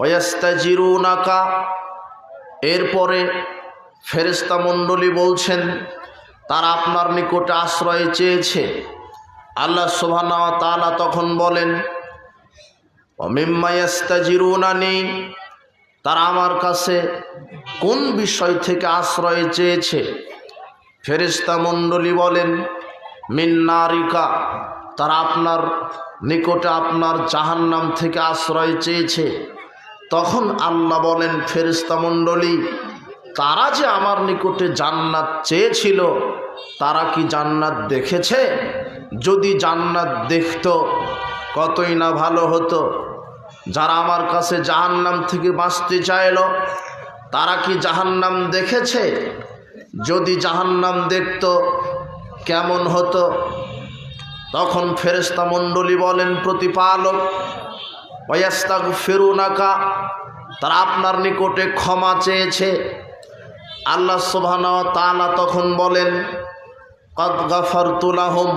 ওয়াস্তাজিরুনাকা। এরপরে ফেরেস্তা মণ্ডলী বলছেন, তারা আপনার নিকটে আশ্রয় চেয়েছে। আল্লাহ ওয়া তাআলা তখন বলেন অমিম্মায়াস্তাজিরুনানি তারা আমার কাছে কোন বিষয় থেকে আশ্রয় চেয়েছে? ফেরেস্তা মণ্ডলী বলেন মিন্নারিকা তারা আপনার নিকটে আপনার জাহান্নাম থেকে আশ্রয় চেয়েছে। তখন আল্লাহ বলেন ফেরেস্তা মণ্ডলী, তারা যে আমার নিকটে জান্নাত চেয়েছিল, তারা কি জান্নাত দেখেছে? যদি জান্নাত দেখত, কতই না ভালো হতো। যারা আমার কাছে জাহান্নাম থেকে বাঁচতে চাইল, তারা কি জাহান্নাম দেখেছে? যদি জাহান্নাম দেখত, কেমন হতো? তখন ফেরেস্তা মণ্ডলী বলেন, প্রতিপালক ওয়াস্তাগ ফেরুনাকা তারা আপনার নিকটে ক্ষমা চেয়েছে। আল্লাহ সুবহান তালা তখন বলেন, কদ গাফার তুলাহম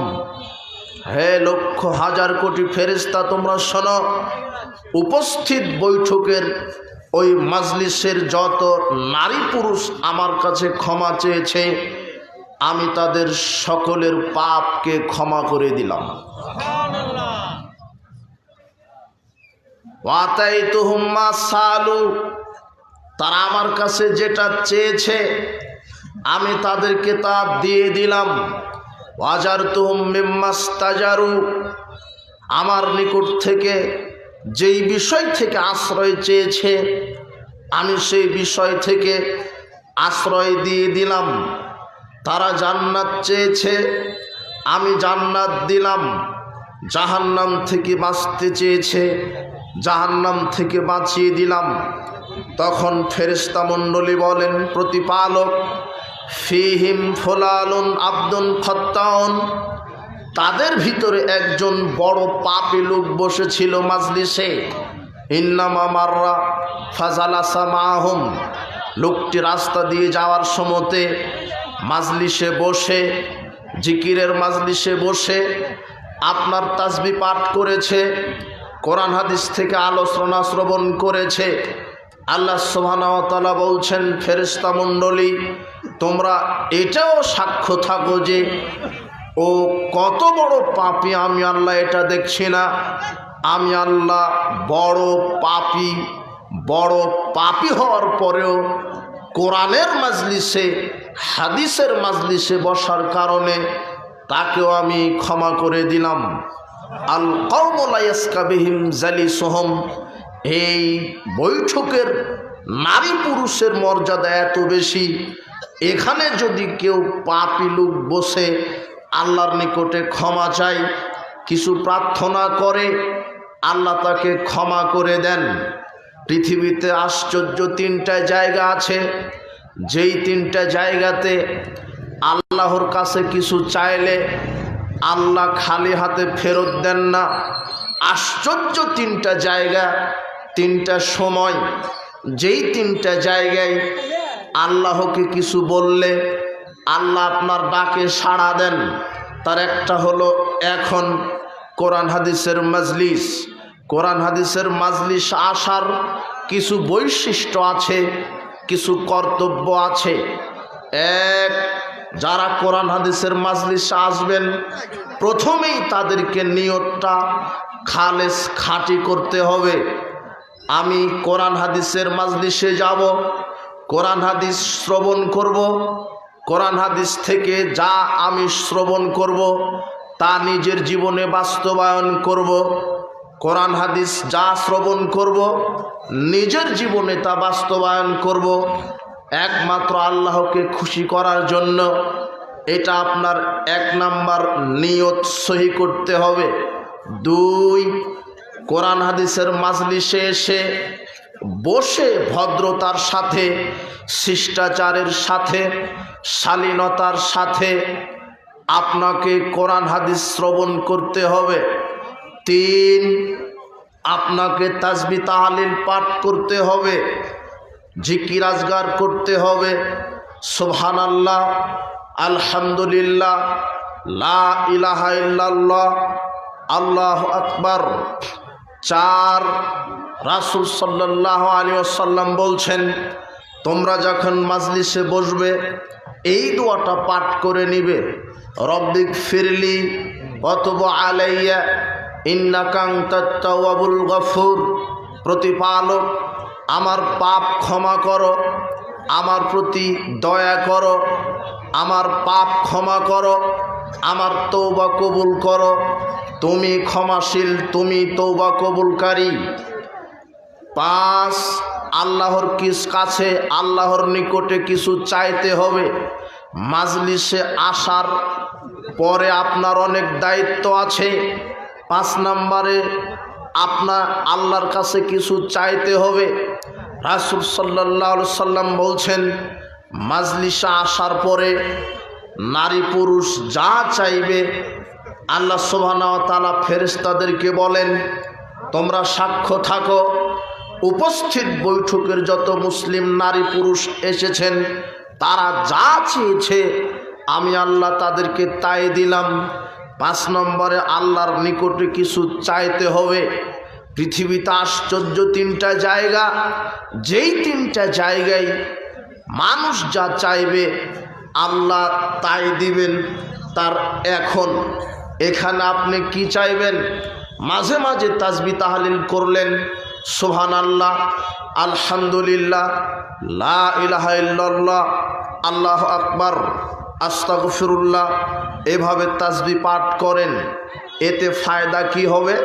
হে লক্ষ হাজার কোটি ফেরিস্তা তোমরা শোন, উপস্থিত বৈঠকের ওই মাজলিসের যত নারী পুরুষ আমার কাছে ক্ষমা চেয়েছে আমি তাদের সকলের পাপকে ক্ষমা করে দিলাম। ওয়াতাই তুহুম্মা সালু, তারা আমার কাছে যেটা চেয়েছে, আমি তাদেরকে তা দিয়ে দিলাম। ওয়াজার তুহুম আমার নিকট থেকে যেই বিষয় থেকে আশ্রয় চেয়েছে, আমি সেই বিষয় থেকে আশ্রয় দিয়ে দিলাম। তারা জান্নাত চেয়েছে। আমি জান্নাত দিলাম। জাহান্নাম থেকে বাঁচতে চেয়েছে। জাহান্নাম থেকে বাঁচিয়ে দিলাম। তখন ফেরিস্তা মণ্ডলী বলেন, প্রতিপালক, ফিহিম ফোলালুন আব্দুল খত্তাউন তাদের ভিতরে একজন বড় পাপি লোক বসেছিল মাজলিসে। ইন্নামা মাররা ফাজালাসা মাহম। লোকটি রাস্তা দিয়ে যাওয়ার সময়তে মাজলিসে বসে, জিকিরের মাজলিসে বসে, আপনার তাসবি পাঠ করেছে, কোরআন হাদিস থেকে আলোচনা শ্রবণ করেছে। আল্লাহ সোহানাওতালা বলছেন ফেরিস্তা মণ্ডলী, তোমরা এটাও সাক্ষ্য থাকো যে, ও কত বড় পাপি, আমি আল্লাহ এটা দেখছি না। আমি আল্লাহ বড় পাপি বড় পাপি হওয়ার পরেও কোরআনের মাজলিসে হাদিসের মাজলিসে বসার কারণে তাকেও আমি ক্ষমা করে দিলাম। আল কৌমলাইসকাবিহিম জালি সোহম এই বৈঠকের নারী পুরুষের মর্যাদা এত বেশি, এখানে যদি কেউ পাপি লোক বসে আল্লাহর নিকটে ক্ষমা চায়, কিছু প্রার্থনা করে, আল্লাহ তাকে ক্ষমা করে দেন। পৃথিবীতে আশ্চর্য তিনটা জায়গা আছে। যেই তিনটা জায়গাতে আল্লাহর কাছে কিছু চাইলে আল্লাহ খালি হাতে ফেরত দেন না। আশ্চর্য তিনটা জায়গা, তিনটা সময়। যেই তিনটা জায়গায় আল্লাহকে কিছু বললে আল্লাহ আপনার ডাকে সাড়া দেন। তার একটা হলো, এখন কোরআন হাদিসের মাজলিস। কোরআন হাদিসের মাজলিস আসার কিছু বৈশিষ্ট্য আছে। কিছু কর্তব্য আছে। এক, যারা কোরআন হাদিসের মাজলিসে আসবেন, প্রথমেই তাদেরকে নিয়তটা খালেস খাঁটি করতে হবে। আমি কোরআন হাদিসের মাজলিসে যাব, কোরআন হাদিস শ্রবণ করব, কোরআন হাদিস থেকে যা আমি শ্রবণ করব, তা নিজের জীবনে বাস্তবায়ন করব। কোরআন হাদিস যা শ্রবণ করব, নিজের জীবনে তা বাস্তবায়ন করব, একমাত্র আল্লাহকে খুশি করার জন্য এটা আপনার এক নাম্বার নিয়ত সহি করতে হবে। দুই, কোরআন হাদিসের মাজলিসে এসে বসে ভদ্রতার সাথে, শিষ্টাচারের সাথে, শালীনতার সাথে আপনাকে কোরআন হাদিস শ্রবণ করতে হবে। তিন, আপনাকে তাজবি তাহালিল পাঠ করতে হবে, জিকির আজগার করতে হবে। সোহান আল্লাহ আলহামদুলিল্লাহ, লা ইলাহা আল্লাহ আকবার। চার, রাসুল সাল্লাহ আলী আসাল্লাম বলছেন, তোমরা যখন মাজলিসে বসবে, এই দোয়াটা পাঠ করে নিবে। রব্বিক ফিরলি অতব আলাইয়া ইন্নাকাং গফুর। প্রতিপালক, আমার পাপ ক্ষমা করো, আমার প্রতি দয়া করো, আমার পাপ ক্ষমা করো, আমার তৌবা কবুল করো। তুমি ক্ষমাশীল, তুমি তৌবা কবুলকারী। পাঁচ, আল্লাহর কিস কাছে, আল্লাহর নিকটে কিছু চাইতে হবে। মাজলিসে আসার পরে আপনার অনেক দায়িত্ব আছে। পাঁচ নম্বরে আপনার আল্লাহর কাছে কিছু চাইতে হবে। রাসুল সাল্লাহ সাল্লাম বলছেন, মাজলিসে আসার পরে নারী পুরুষ যা চাইবে, আল্লাহ সোহানা তালা ফেরেস্তাদেরকে বলেন, তোমরা সাক্ষ্য থাকো। উপস্থিত বৈঠকের যত মুসলিম নারী পুরুষ এসেছেন, তারা যা চেয়েছে, আমি আল্লাহ তাদেরকে তাই দিলাম। পাঁচ নম্বরে আল্লাহর নিকটে কিছু চাইতে হবে। পৃথিবীতে আশ্চর্য তিনটা জায়গা। যেই তিনটা জায়গায় মানুষ যা চাইবে, আল্লাহ তাই দিবেন তার এখন। এখানে আপনি কি চাইবেন? মাঝে মাঝে তাজবি তাহালিল করলেন সোহান আল্লাহ আলহামদুলিল্লাহ, লা ইলাহা ইল্লাল্লাহ, আল্লাহ আকবার। আস্তাগফিরুল্লাহ, এভাবে তাজবি পাঠ করেন, এতে ফায়দা কি হবে?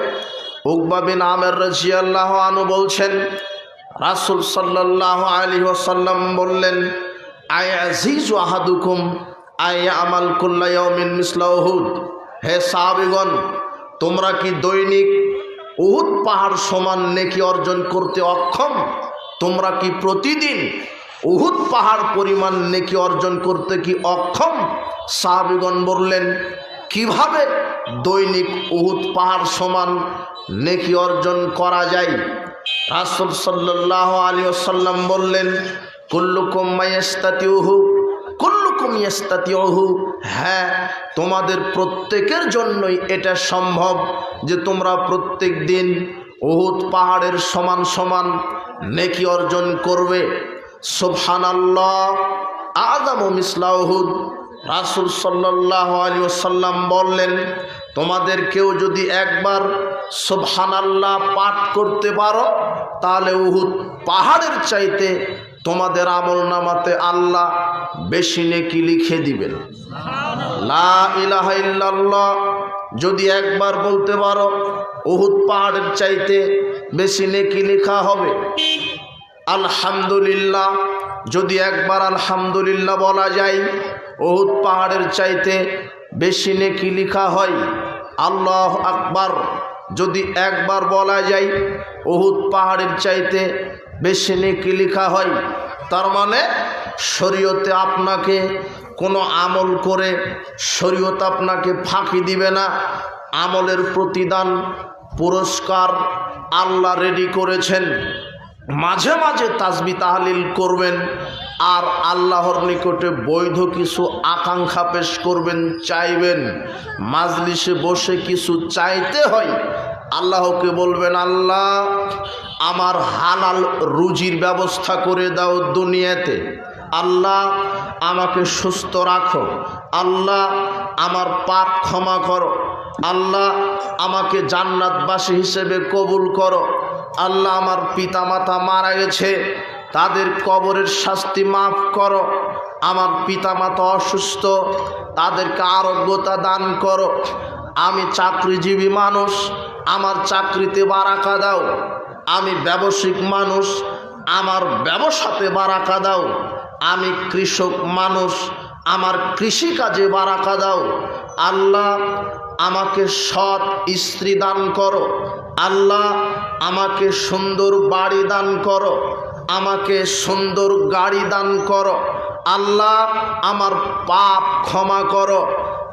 উকবা বিন আমের রাজিয়াল্লাহ আনু বলছেন, রাসুল সাল্লাহ আলী ওসাল্লাম বললেন আয় আজিজ আহাদুকুম আয় আমাল কুল্লায়মিন মিসলাহুদ হে সাহাবিগণ, তোমরা কি দৈনিক উহুদ পাহাড় সমান নেকি অর্জন করতে অক্ষম? তোমরা কি প্রতিদিন উহুদ পাহাড় পরিমাণ নেকি অর্জন করতে কি অক্ষম? সাহাবিগণ বললেন, কীভাবে দৈনিক উহুদ পাহাড় সমান নেকি অর্জন করা যায়? রাসুল সাল্লাহ আলী আসাল্লাম বললেন, কুল্লুকুম মাইস্তাতি উহু কুল্লুকুম ইস্তাতি উহু হ্যাঁ তোমাদের প্রত্যেকের জন্যই এটা সম্ভব যে তোমরা প্রত্যেক দিন উহুদ পাহাড়ের সমান সমান নেকি অর্জন করবে। সুবহানাল্লাহ আদম ও মিসলাহুদ রাসুল সাল্লাহ আলী সাল্লাম বললেন, তোমাদের কেউ যদি একবার সুবহানাল্লাহ পাঠ করতে পারো, তাহলে উহুদ পাহাড়ের চাইতে তোমাদের আমল নামাতে আল্লাহ বেশি নেকি লিখে দিবেন। লা ইল্লাল্লাহ, যদি একবার বলতে পারো, উহুদ পাহাড়ের চাইতে বেশি নেকি লেখা হবে। আলহামদুলিল্লাহ, যদি একবার আলহামদুলিল্লাহ বলা যায়, উহুদ পাহাড়ের চাইতে বেশি নেকি লেখা হয়, আল্লাহ আকবার। যদি একবার বলা যায়, উহুদ পাহাড়ের চাইতে বেশি নেকি লেখা হয়, তার মানে শরীয়তে আপনাকে কোনো আমল করে শরীয়ত আপনাকে ফাঁকি দিবে না, আমলের প্রতিদান, পুরস্কার আল্লাহ রেডি করেছেন। মাঝে মাঝে তাজবি তাহলিল করবেন, আর আল্লাহর নিকটে বৈধ কিছু আকাঙ্ক্ষা পেশ করবেন, চাইবেন। মাজলিসে বসে কিছু চাইতে হয়, আল্লাহকে বলবেন, আল্লাহ, আমার হালাল রুজির ব্যবস্থা করে দাও দুনিয়াতে। আল্লাহ, আমাকে সুস্থ রাখো। আল্লাহ, আমার পাপ ক্ষমা করো। আল্লাহ, আমাকে জান্নাতবাসী হিসেবে কবুল করো। আল্লাহ আমার পিতামাতা মারা গেছে, তাদের কবরের শাস্তি মাফ করো। আমার পিতামাতা অসুস্থ, তাদেরকে আরোগ্যতা দান করো। আমি চাকরিজীবী মানুষ, আমার চাকরিতে বারাকা দাও। আমি ব্যবসায়িক মানুষ, আমার ব্যবসাতে বারাকা দাও। আমি কৃষক মানুষ, আমার কৃষিকাজে বারাকা দাও। আল্লাহ আমাকে সৎ স্ত্রী দান করো। আল্লাহ, আমাকে সুন্দর বাড়ি দান করো। আমাকে সুন্দর গাড়ি দান করো। আল্লাহ, আমার পাপ ক্ষমা করো।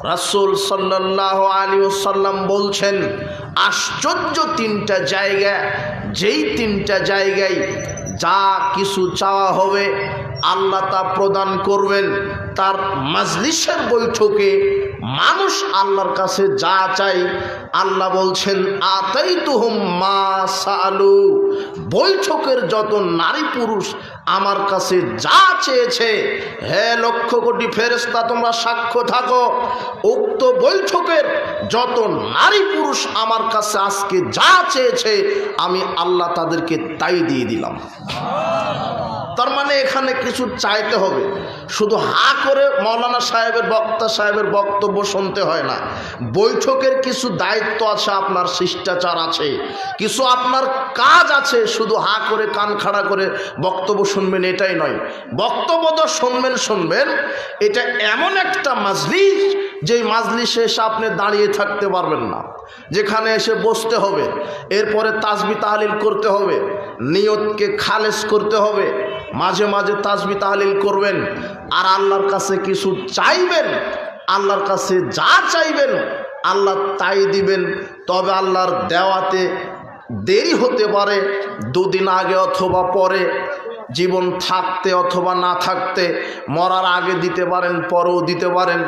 রাসুল সাল্লাহ আলী সাল্লাম বলছেন, আশ্চর্য তিনটা জায়গা। যেই তিনটা জায়গায় যা কিছু চাওয়া হবে আল্লাহ তা প্রদান করবেন। তার মাজলিসের বৈঠকে মানুষ আল্লাহর কাছে যা চাই আল্লাহ বলছেন আতাই তুহুম মা সালু। বৈঠকের যত নারী পুরুষ আমার কাছে যা চেয়েছে, হে লক্ষ কোটি ফেরেস্তা তোমরা সাক্ষ্য থাকো। উক্ত বৈঠকের যত নারী পুরুষ আমার কাছে আজকে যা চেয়েছে, আমি আল্লাহ তাদেরকে তাই দিয়ে দিলাম। তার মানে এখানে কিছু চাইতে হবে। শুধু হা করে মৌলানা সাহেবের বক্তা সাহেবের বক্তব্য শুনতে হয় না। বৈঠকের কিছু দায়িত্ব আছে, আপনার শিষ্টাচার আছে। কিছু আপনার কাজ আছে, শুধু হা করে কান খাড়া করে বক্তব্য শুনবেন, এটাই নয়। বক্তব্য তো শুনবেন শুনবেন। এটা এমন একটা মাজলিস যেই মাজলিসে এসে আপনি দাঁড়িয়ে থাকতে পারবেন না, যেখানে এসে বসতে হবে, এরপরে তাসবি তাহলিল করতে হবে, নিয়তকে খালেস করতে হবে, মাঝে মাঝে তাসবি তাহলিল করবেন, আর আল্লাহর কাছে কিছু চাইবেন, আল্লাহর কাছে যা চাইবেন, আল্লাহ তাই দিবেন, তবে আল্লাহর দেওয়াতে দেরি হতে পারে, দুদিন আগে অথবা পরে, জীবন থাকতে অথবা না থাকতে, মরার আগে দিতে পারেন, পরেও দিতে পারেন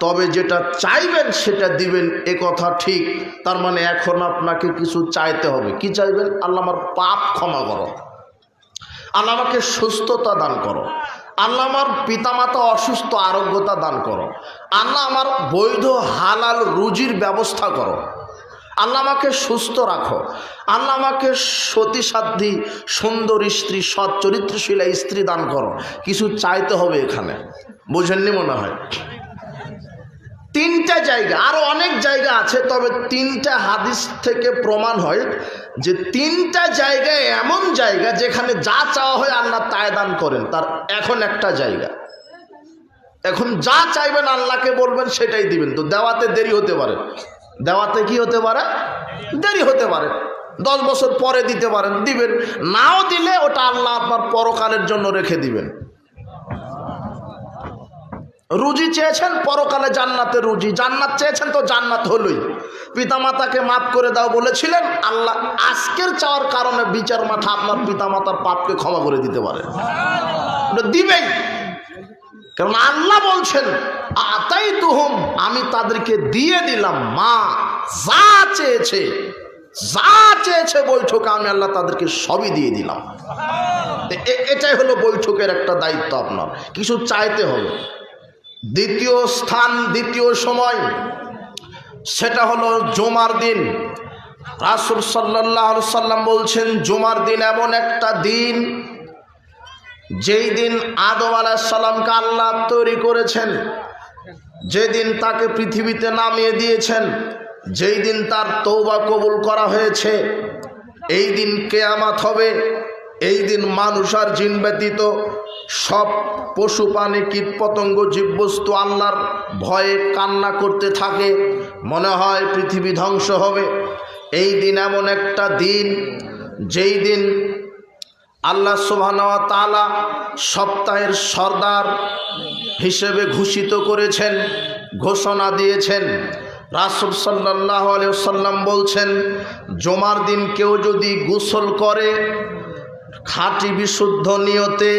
তবে যেটা চাইবেন সেটা দিবেন, এ কথা ঠিক। তার মানে এখন আপনাকে কিছু চাইতে হবে। কি চাইবেন? আল্লাহ আমার পাপ ক্ষমা করো। আল্লাহ আমাকে সুস্থতা দান করো। আল্লাহ আমার পিতামাতা অসুস্থ আরোগ্যতা দান করো। আল্লাহ আমার বৈধ হালাল রুজির ব্যবস্থা করো। আল্লাহ আমাকে সুস্থ রাখো। আল্লাহ আমাকে সতীসাধ্যী, সুন্দর স্ত্রী, সৎ চরিত্রশীলা স্ত্রী দান করো। কিছু চাইতে হবে এখানে। বোঝেননি মনে হয়? তিনটা জায়গা আরও অনেক জায়গা আছে, তবে তিনটা হাদিস থেকে প্রমাণ হয় যে তিনটা জায়গায় এমন জায়গা যেখানে যা চাওয়া হয় আল্লাহ তাই দান করেন, তার এখন একটা জায়গা। এখন যা চাইবেন আল্লাহকে বলবেন সেটাই দিবেন, তো দেওয়াতে দেরি হতে পারে। দেওয়াতে কি হতে পারে? দেরি হতে পারে। দশ বছর পরে দিতে পারেন, দিবেন। নাও দিলে ওটা আল্লাহ আপনার পরকালের জন্য রেখে দিবেন। রুজি চেয়েছেন, পরকালে জান্নাতে রুজি। জান্নাত চেয়েছেন তো জান্নাত হলই। পিতামাতাকে মাফ করে দাও বলেছিলেন, আল্লাহ আজকের চাওয়ার কারণে বিচার মাঠা আপনার পিতামাতার পাপকে ক্ষমা করে দিতে পারে দিবেই। কারণ আল্লাহ বলছেন আতাই তুহুম আমি তাদেরকে দিয়ে দিলাম, মা যা চেয়েছে যা চেয়েছে বৈঠকে আমি আল্লাহ তাদেরকে সবই দিয়ে দিলাম। এটাই হলো বৈঠকের একটা দায়িত্ব আপনার। কিছু চাইতে হবে। দ্বিতীয় স্থান, দ্বিতীয় সময়, সেটা হলো জুমার দিন। রাসুল সাল্লাহ সাল্লাম বলছেন, জুমার দিন এমন একটা দিন, যেই দিন আদম আলাহিসাল্লামকে আল্লাহ তৈরি করেছেন যেদিন তাকে পৃথিবীতে নামিয়ে দিয়েছেন, যেই দিন তার তৌবা কবুল করা হয়েছে, এই দিন কেয়ামাত হবে, এই দিন মানুষ আর জিন ব্যতীত সব পশু প্রাণী কীট পতঙ্গ জীববস্তু আল্লাহর ভয়ে কান্না করতে থাকে। মনে হয় পৃথিবী ধ্বংস হবে। এই দিন এমন একটা দিন, যেই দিন আল্লাহ সুবহানাহু তালা সপ্তাহের সর্দার হিসেবে ঘোষিত করেছেন, ঘোষণা দিয়েছেন। রাসুল সাল্লাহ সাল্লাম বলছেন, জমার দিন কেউ যদি গোসল করে, খাঁটি বিশুদ্ধ নিয়তে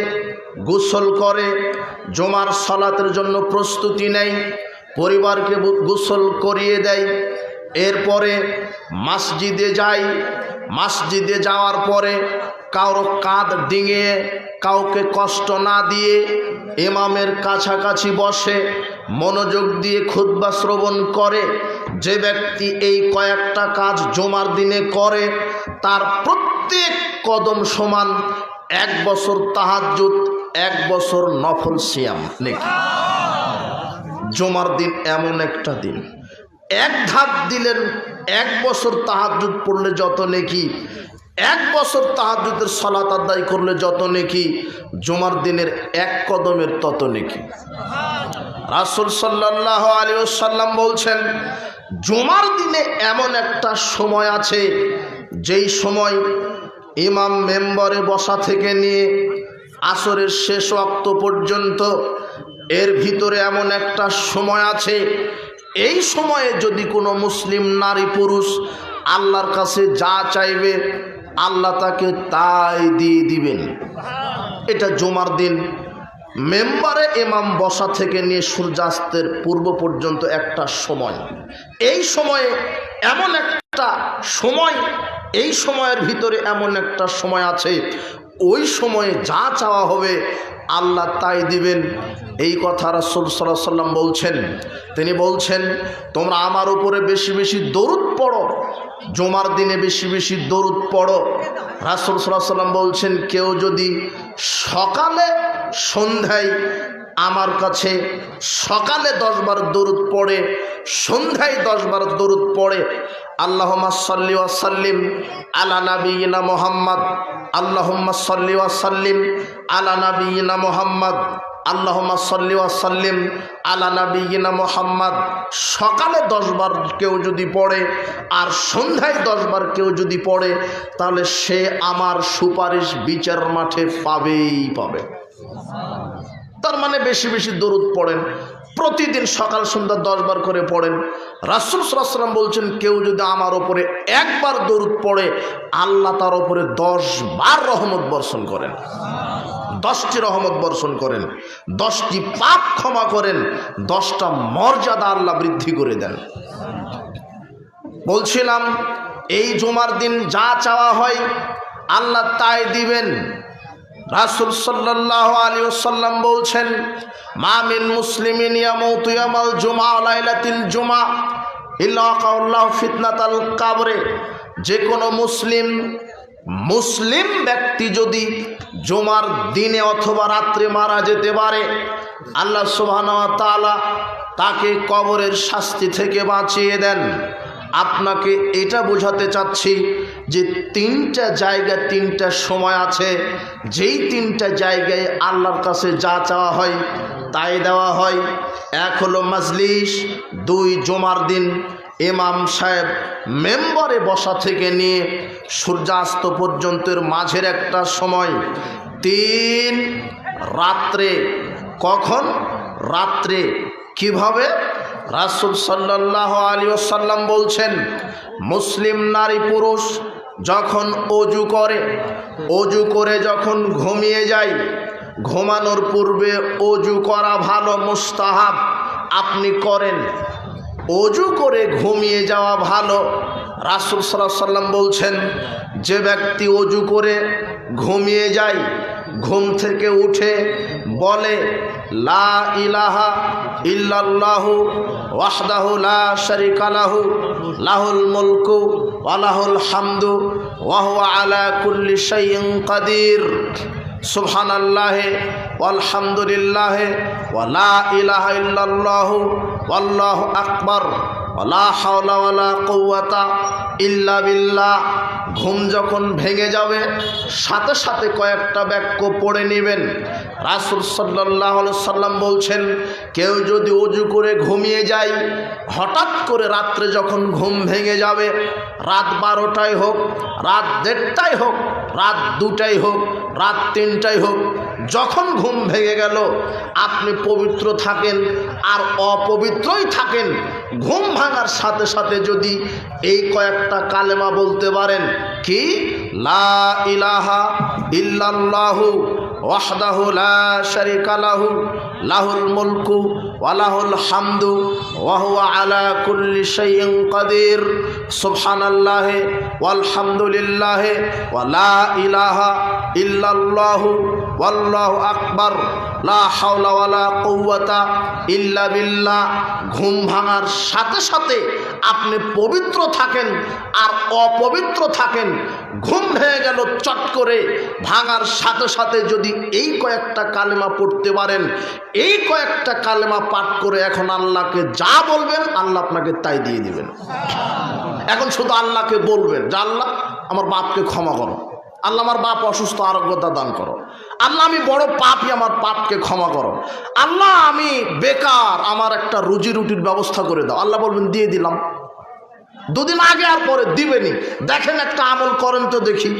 গোসল করে, জমার সলাতের জন্য প্রস্তুতি নেয়, পরিবারকে গোসল করিয়ে দেয়। এরপরে মসজিদে যায়। মসজিদে যাওয়ার পরে কারও কাঁধ ডিঙিয়ে, কাউকে কষ্ট না দিয়ে ইমামের কাছাকাছি বসে, মনোযোগ দিয়ে খুদ্া শ্রবণ করে। যে ব্যক্তি এই কয়েকটা কাজ জমার দিনে করে, তার প্রত্যেক কদম সমান এক বছর তাহাজুত এক বছর নফল সিয়াম নাকি জমার দিন এমন একটা দিন। এক ধাপ দিলেন, এক বছর তাহাজুদ পড়লে যত নেকি, এক বছর তাহাজুদের সলাত আদায় করলে যত নেকি, জমার দিনের এক কদমের তত নেকি। রাসুল সাল্লাহ আলী সাল্লাম বলছেন, জমার দিনে এমন একটা সময় আছে, যেই সময় ইমাম মেম্বরে বসা থেকে নিয়ে আসরের শেষ অক্ত পর্যন্ত এর ভিতরে এমন একটা সময় আছে। এই সময়ে যদি কোনো মুসলিম নারী পুরুষ আল্লাহর কাছে যা চাইবে, আল্লাহ তাকে তাই দিয়ে দিবেন। এটা জমার দিন। মেম্বারে ইমাম বসা থেকে নিয়ে সূর্যাস্তের পূর্ব পর্যন্ত একটা সময়। এই সময়ে এমন একটা সময়, এই সময়ের ভিতরে এমন একটা সময় আছে। ওই সময়ে যা চাওয়া হবে আল্লাহ তাই দিবেন। এই কথা রাসুল সাল্লাহ সাল্লাম বলছেন। তিনি বলছেন, তোমরা আমার উপরে বেশি বেশি দরুদ পড়ো। জমার দিনে বেশি বেশি দরুদ পড়ো। রাসুল সাল্লাহ সাল্লাম বলছেন, কেউ যদি সকালে, সন্ধ্যায় আমার কাছে সকালে দশবার দরুদ পড়ে, সন্ধ্যায় দশবার দরুদ পড়ে আল্লাহমা সাল্লি ওয়াসাল্লিম আলা নবীনা মোহাম্মদ আল্লাহম্মা সাল্লি ওয়াসাল্লিম আলা নবীনা মোহাম্মদ আল্লাহমা সাল্লি ওয়াসাল্লিম আলা নবীনা মোহাম্মদ। সকালে দশবার কেউ যদি পড়ে আর সন্ধ্যায় দশবার কেউ যদি পড়ে, তাহলে সে আমার সুপারিশ বিচার মাঠে পাবেই পাবে। তার মানে বেশি বেশি দরুদ পড়েন। প্রতিদিন সকাল সন্ধ্যা দশবার করে পড়েন। রাসুল সাল্লাম বলছেন, কেউ যদি আমার ওপরে একবার দরুদ পড়ে, আল্লাহ তার ওপরে দশ বার রহমত বর্ষণ করেন। দশটি রহমত বর্ষণ করেন, দশটি পাপ ক্ষমা করেন, দশটা মর্যাদা আল্লাহ বৃদ্ধি করে দেন। বলছিলাম, এই জুমার দিন যা চাওয়া হয়, আল্লাহ তাই দিবেন। রাসুল সাল্লাহ আলী সাল্লাম বলছেন মামিন ইয়ামাল জুমা জুমা ইল্লাহ কাবরে। যে কোনো মুসলিম মুসলিম ব্যক্তি যদি জুমার দিনে অথবা রাত্রে মারা যেতে পারে, আল্লাহ তাআলা তাকে কবরের শাস্তি থেকে বাঁচিয়ে দেন। আপনাকে এটা বোঝাতে চাচ্ছি যে তিনটা জায়গা তিনটা সময় আছে। যেই তিনটা জায়গায় আল্লাহর কাছে যা চাওয়া হয় তাই দেওয়া হয়। এক হলো মাজলিস, দুই জমার দিন। ইমাম সাহেব মেম্বারে বসা থেকে নিয়ে সূর্যাস্ত পর্যন্তের মাঝের একটা সময়। তিন, রাত্রে। কখন? রাত্রে। কীভাবে? রাসুল সাল্লাহ আলী সাল্লাম বলছেন, মুসলিম নারী পুরুষ যখন অজু করে অজু করে যখন ঘুমিয়ে যায়, ঘুমানোর পূর্বে অজু করা ভালো, মুস্তাহাব আপনি করেন। অজু করে ঘুমিয়ে যাওয়া ভালো। রাসুল সাল্লাম বলছেন, যে ব্যক্তি অজু করে ঘুমিয়ে যায় ঘুম থেকে উঠে বলে, লা ইলাহা ইল্লাল্লাহু ওয়াহদাহু লা শারিকা লাহু, লাহুল মুলকু ওয়া লাহুল হামদু ওয়া হুয়া আলা কুল্লি শাইইন কাদির। সুবহানাল্লাহি ওয়ালহামদুলিল্লাহি ওয়া লা ইলাহা ইল্লাল্লাহু ওয়াল্লাহু আকবার। ইল্লা বিল্লাহ। ঘুম যখন ভেঙে যাবে, সাথে সাথে কয়েকটা বাক্য পড়ে নেবেন। রাসুল সাল্লাহ সাল্লাম বলছেন, কেউ যদি অজু করে ঘুমিয়ে যায়, হঠাৎ করে রাত্রে যখন ঘুম ভেঙে যাবে, রাত বারোটায় হোক, রাত দেড়টায় হোক, রাত দুটাই হোক, রাত তিনটায় হোক যখন ঘুম ভেঙে গেল, আপনি পবিত্র থাকেন আর অপবিত্রই থাকেন। ঘুম ভাঙার সাথে সাথে যদি এই কয়েকটা কালেমা বলতে পারেন, কি? লা ইলাহা ইল্লাল্লাহু ওয়াহদাহু লা শারিকা লাহু, লাহুল মুলকু ওয়া হামদু ওয়া আলা কুল্লি শাইইন কাদির। সুবহানাল্লাহি ওয়াল হামদুলিল্লাহি ওয়া লা ইলাহা ইল্লাল্লাহু ওয়াল্লাহু আকবার। লা হাওলা ইল্লা বিল্লাহ। ঘুম ভাঙার সাথে সাথে আপনি পবিত্র থাকেন আর অপবিত্র থাকেন, ঘুম ভেঙে গেল চট করে। ভাঙার সাথে সাথে যদি এই কয়েকটা কালেমা পড়তে পারেন, এই কয়েকটা কালেমা পাঠ করে এখন আল্লাহকে যা বলবেন, আল্লাহ আপনাকে তাই দিয়ে দিবেন। এখন শুধু আল্লাহকে বলবেন, যে আল্লাহ আমার বাপকে ক্ষমা করো। আল্লাহ আমার বাপ অসুস্থ, আরোগ্যতা দান করো। আল্লাহ আমি বড় পাপই আমার পাপকে ক্ষমা করো। আল্লাহ আমি বেকার, আমার একটা রুজি রুটির ব্যবস্থা করে দাও। আল্লাহ বলবেন, দিয়ে দিলাম। দুদিন আগে আর পরে দিবেনি। দেখেন একটা আমল করেন তো দেখি।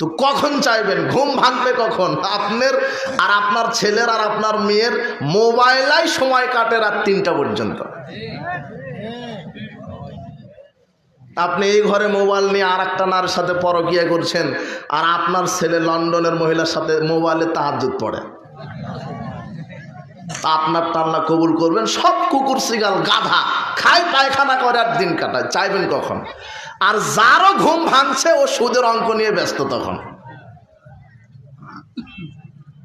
তো কখন চাইবেন? ঘুম ভাঙবে কখন? আপনার আর আপনার ছেলের আর আপনার মেয়ের মোবাইলাই সময় কাটে রাত তিনটা পর্যন্ত। আপনি এই ঘরে মোবাইল নিয়ে আর একটা নারীর সাথে পরকিয়া করছেন, আর আপনার ছেলে লন্ডনের মহিলার সাথে মোবাইলে তাহাজুত পড়ে। আপনার টান্না কবুল করবেন, সব কুকুর, সিগাল, গাধা খায়, পায়খানা করে আর দিন কাটায়, চাইবেন কখন? আর যারও ঘুম ভাঙছে, ও সুদের অঙ্ক নিয়ে ব্যস্ত তখন।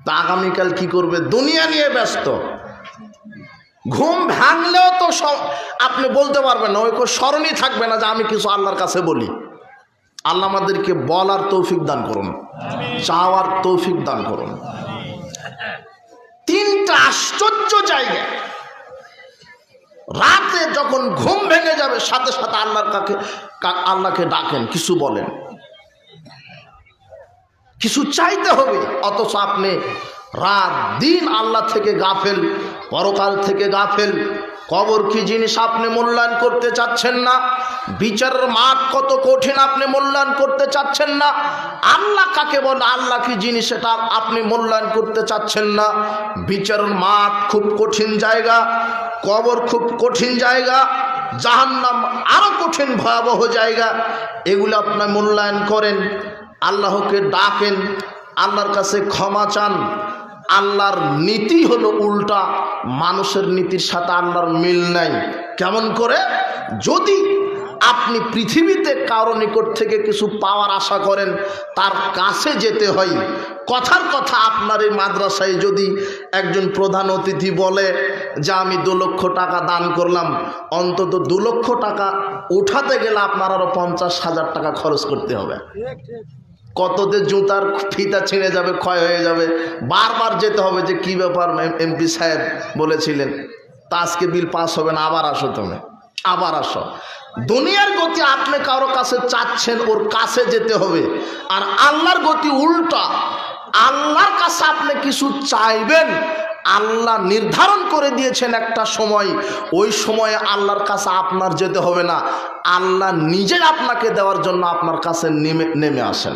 তা আগামীকাল কি করবে? দুনিয়া নিয়ে ব্যস্ত। ঘুম ভাঙলেও তো আপনি বলতে পারবেন না, ওই স্মরণই থাকবে না যে আমি কিছু আল্লাহর কাছে বলি। আল্লাহ আমাদেরকে বলার তৌফিক দান করুন, চাওয়ার তৌফিক দান করুন। তিনটা আশ্চর্য জায়গা। রাতে যখন ঘুম ভেঙে যাবে, সাথে সাথে আল্লাহর কাকে আল্লাহকে ডাকেন, কিছু বলেন। কিছু চাইতে হবে, অথচ আপনি রাত দিন আল্লাহ থেকে গাফেল, পরকাল থেকে গাফেল কবর কি জিনিস আপনি মূল্যায়ন করতে চাচ্ছেন না? বিচারের মাঠ কত কঠিন আপনি মূল্যায়ন করতে চাচ্ছেন না? আল্লাহ কাকে বলে? আল্লাহ কি জিনিস এটা আপনি মূল্যায়ন করতে চাচ্ছেন না? বিচারের মাঠ খুব কঠিন জায়গা, কবর খুব কঠিন জায়গা, জাহান্নাম আরও কঠিন ভয়াবহ জায়গা। এগুলো আপনি মূল্যায়ন করেন, আল্লাহকে ডাকেন, আল্লাহর কাছে ক্ষমা চান, আল্লাহর নীতি হলো উল্টা। মানুষের নীতির সাথে আল্লাহর মিল নাই। কেমন করে? যদি আপনি পৃথিবীতে কারও নিকট থেকে কিছু পাওয়ার আশা করেন, তার কাছে যেতে হয়। কথার কথা আপনার এই মাদ্রাসায় যদি একজন প্রধান অতিথি বলে যে, আমি দু লক্ষ টাকা দান করলাম। অন্তত দু লক্ষ টাকা উঠাতে গেলে আপনার আরও পঞ্চাশ হাজার টাকা খরচ করতে হবে। কতদের জুতার ফিতা ছিঁড়ে যাবে, ক্ষয় হয়ে যাবে। বারবার যেতে হবে যে, কি ব্যাপার এমপি সাহেব বলেছিলেন? তা আজকে বিল পাস হবে না, আবার আসো তুমি। আবার আসো। দুনিয়ার গতি আপনি কারও কাছে চাচ্ছেন, ওর কাছে যেতে হবে। আর আল্লাহর গতি উল্টা। আল্লাহর কাছে আপনি কিছু চাইবেন, আল্লাহ নির্ধারণ করে দিয়েছেন একটা সময়। ওই সময়ে আল্লাহর কাছে আপনার যেতে হবে না। আল্লাহ নিজে আপনাকে দেওয়ার জন্য আপনার কাছে নেমে নেমে আসেন।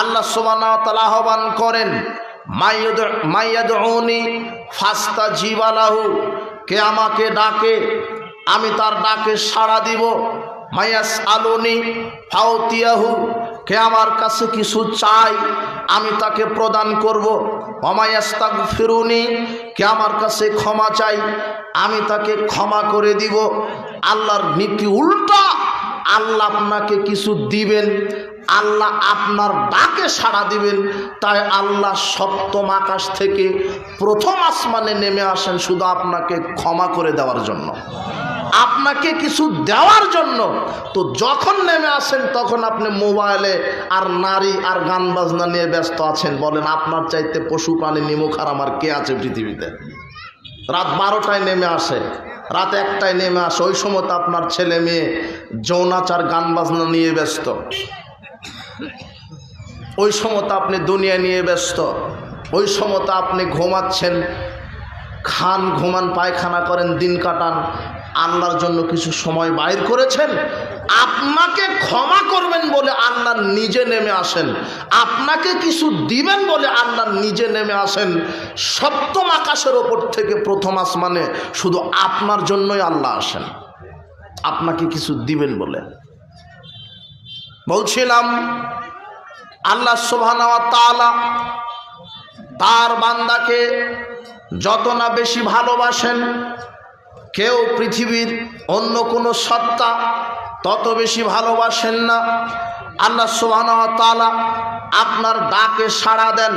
আল্লাহ সুবানা তালা আহ্বান করেন ফাস্তা জিবালাহু কে আমাকে ডাকে, আমি তার ডাকে সাড়া দিব। মায়াস আলুনি ফাউতিয়াহু কে আমার কাছে কিছু চাই আমি তাকে প্রদান করব। অমায়াস্তাক ফিরুনি কে আমার কাছে ক্ষমা চাই আমি তাকে ক্ষমা করে দিব। আল্লাহর নীতি উল্টা আল্লাহ আপনাকে কিছু দিবেন, আল্লাহ আপনার ডাকে সাড়া দিবেন, তাই আল্লাহ সপ্তম আকাশ থেকে প্রথম আসমানে নেমে আসেন শুধু আপনাকে ক্ষমা করে দেওয়ার জন্য। আপনাকে কিছু দেওয়ার জন্য। তো যখন নেমে আসেন, তখন আপনি মোবাইলে আর নারী আর গান বাজনা নিয়ে ব্যস্ত আছেন। বলেন, আপনার চাইতে পশু প্রাণী নিমুখ আর আমার কে আছে পৃথিবীতে? রাত বারোটায় নেমে আসে। রাত একটায় নেমে আসে। ওই সময় তো আপনার ছেলে মেয়ে যৌনাচার গান বাজনা নিয়ে ব্যস্ত। ওই সময় তো আপনি দুনিয়া নিয়ে ব্যস্ত। ওই সময় আপনি ঘুমাচ্ছেন, খান, ঘুমান, পায়খানা করেন, দিন কাটান, আল্লাহর জন্য কিছু সময় বাইর করেছেন? আপনাকে ক্ষমা করবেন বলে আল্লাহ নিজে নেমে আসেন। আপনাকে কিছু দিবেন বলে আল্লাহ নিজে নেমে আসেন। সপ্তম আকাশের ওপর থেকে প্রথম আসমানে শুধু আপনার জন্যই আল্লাহ আসেন। আপনাকে কিছু দিবেন বলে। বলছিলাম, আল্লাহ সোভানা তালা তার বান্দাকে যত না বেশি ভালোবাসেন, কেউ পৃথিবীর অন্য কোনো সত্তা তত বেশি ভালোবাসেন না। আল্লাহ তালা আপনার ডাকে সাড়া দেন।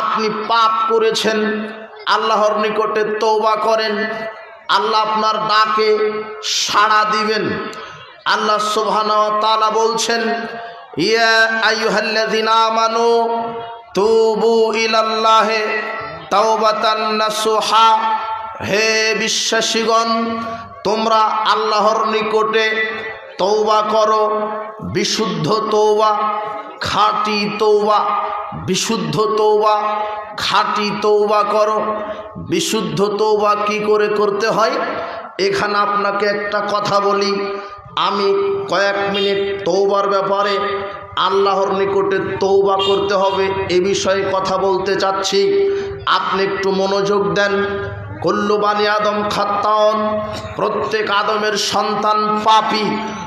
আপনি পাপ করেছেন, আল্লাহর নিকটে তৌবা করেন। আল্লাহ আপনার ডাকে সাড়া দিবেন। আল্লাহ তালা বলছেন হে বিশ্বাসীগণ, তোমরা আল্লাহর নিকটে তৌবা করো, বিশুদ্ধ তৌবা খাঁটি তৌবা বিশুদ্ধ তৌবা খাঁটি তৌবা করো। বিশুদ্ধ তৌবা কি করে করতে হয়? এখানে আপনাকে একটা কথা বলি। আমি কয়েক মিনিট তৌবার ব্যাপারে আল্লাহর নিকটে তৌবা করতে হবে এ বিষয়ে কথা বলতে চাচ্ছি। আপনি একটু মনোযোগ দেন। কল্লু বানি আদম খাত্তাউন, প্রত্যেক আদমের সন্তান পাপি,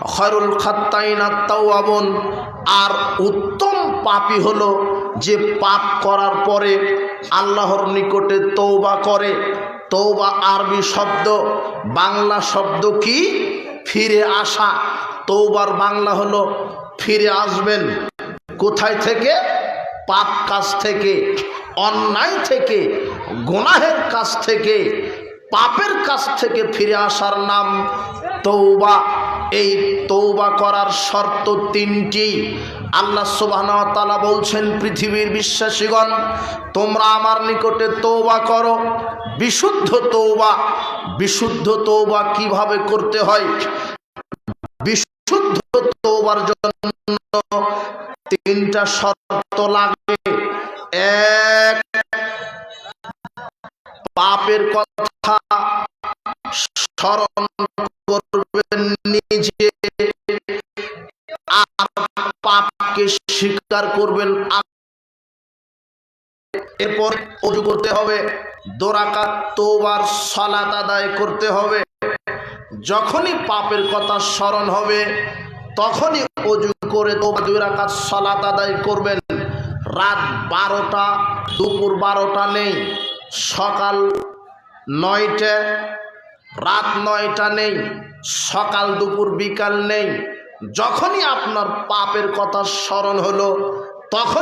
খয়রুল খাত্তাইন আত্মাউন আর উত্তম পাপি হলো যে পাপ করার পরে আল্লাহর নিকটে তৌবা করে। তৌবা আরবি শব্দ, বাংলা শব্দ কি? ফিরে আসা। তৌবার বাংলা হলো ফিরে আসবেন। কোথায় থেকে? পাপ কাজ থেকে, অন্যায় থেকে, গুনাহের কাছ থেকে, পাপের কাছ থেকে ফিরে আসার নাম তৌবা এই তৌবা করার শর্ত তিনটি। আল্লাহ সুবাহতালা বলছেন, পৃথিবীর বিশ্বাসীগণ, তোমরা আমার নিকটে তৌবা করো। বিশুদ্ধ তৌবা বিশুদ্ধ তৌবা কীভাবে করতে হয়? বিশুদ্ধ তৌবার জন্য তিনটা শর্ত লাগে। এক পাপের কথা স্মরণ করবেন নিজে। আর পাপকে স্বীকার করবেন এরপর অজু করতে হবে। তোবার সলাত আদায় করতে হবে। যখনই পাপের কথা স্মরণ হবে, তখনই অজু করে তোবা দুই রাকাত সলাত আদায় করবেন। রাত বারোটা, দুপুর বারোটা নেই, সকাল নয়টা, রাত নয়টা নেই, সকাল দুপুর বিকাল নেই। যখনই আপনার পাপের কথা স্মরণ হলো তখন